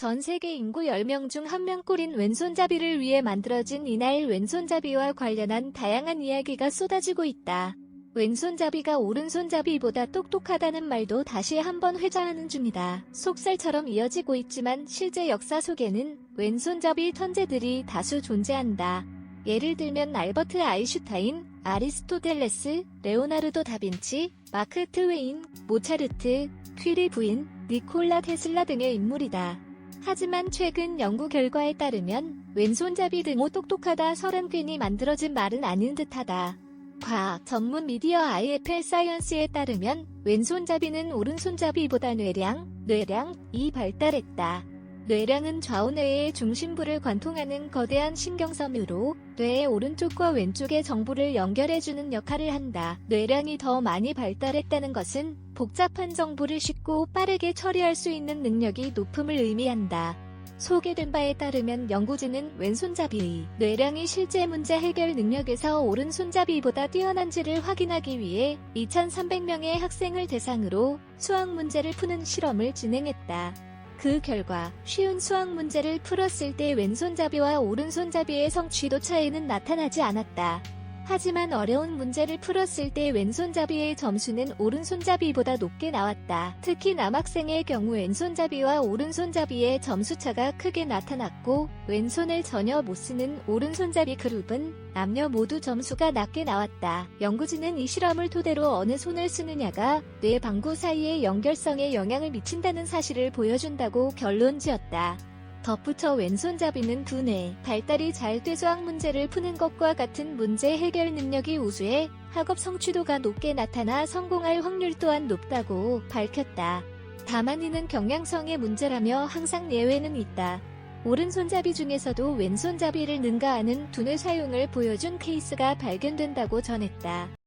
전 세계 인구 10명 중 1명 꼴인 왼손잡이를 위해 만들어진 이날 왼손잡이와 관련한 다양한 이야기가 쏟아지고 있다. 왼손잡이가 오른손잡이보다 똑똑하다는 말도 다시 한번 회자하는 중이다. 속살처럼 이어지고 있지만 실제 역사 속에는 왼손잡이 천재들이 다수 존재한다. 예를 들면 알버트 아이슈타인, 아리스토텔레스, 레오나르도 다빈치, 마크 트웨인, 모차르트, 퀴리 부인, 니콜라 테슬라 등의 인물이다. 하지만 최근 연구 결과에 따르면 왼손잡이 등호 똑똑하다 설은 괜히 만들어진 말은 아닌 듯하다. 과학 전문 미디어 IFL 사이언스에 따르면 왼손잡이는 오른손잡이보다 뇌량, 뇌량이 발달했다. 뇌량은 좌우뇌의 중심부를 관통하는 거대한 신경섬유로 뇌의 오른쪽과 왼쪽의 정보를 연결해주는 역할을 한다. 뇌량이 더 많이 발달했다는 것은 복잡한 정보를 쉽고 빠르게 처리할 수 있는 능력이 높음을 의미한다. 소개된 바에 따르면 연구진은 왼손잡이의 뇌량이 실제 문제 해결 능력에서 오른손잡이보다 뛰어난지를 확인하기 위해 2,300명의 학생을 대상으로 수학 문제를 푸는 실험을 진행했다. 그 결과 쉬운 수학 문제를 풀었을 때 왼손잡이와 오른손잡이의 성취도 차이는 나타나지 않았다. 하지만 어려운 문제를 풀었을 때 왼손잡이의 점수는 오른손잡이보다 높게 나왔다. 특히 남학생의 경우 왼손잡이와 오른손잡이의 점수차가 크게 나타났고 왼손을 전혀 못 쓰는 오른손잡이 그룹은 남녀 모두 점수가 낮게 나왔다. 연구진은 이 실험을 토대로 어느 손을 쓰느냐가 뇌 방구 사이의 연결성에 영향을 미친다는 사실을 보여준다고 결론 지었다. 덧붙여 왼손잡이는 두뇌, 발달이 잘돼 수학 문제를 푸는 것과 같은 문제 해결 능력이 우수해 학업 성취도가 높게 나타나 성공할 확률 또한 높다고 밝혔다. 다만 이는 경향성의 문제라며 항상 예외는 있다. 오른손잡이 중에서도 왼손잡이를 능가하는 두뇌 사용을 보여준 케이스가 발견된다고 전했다.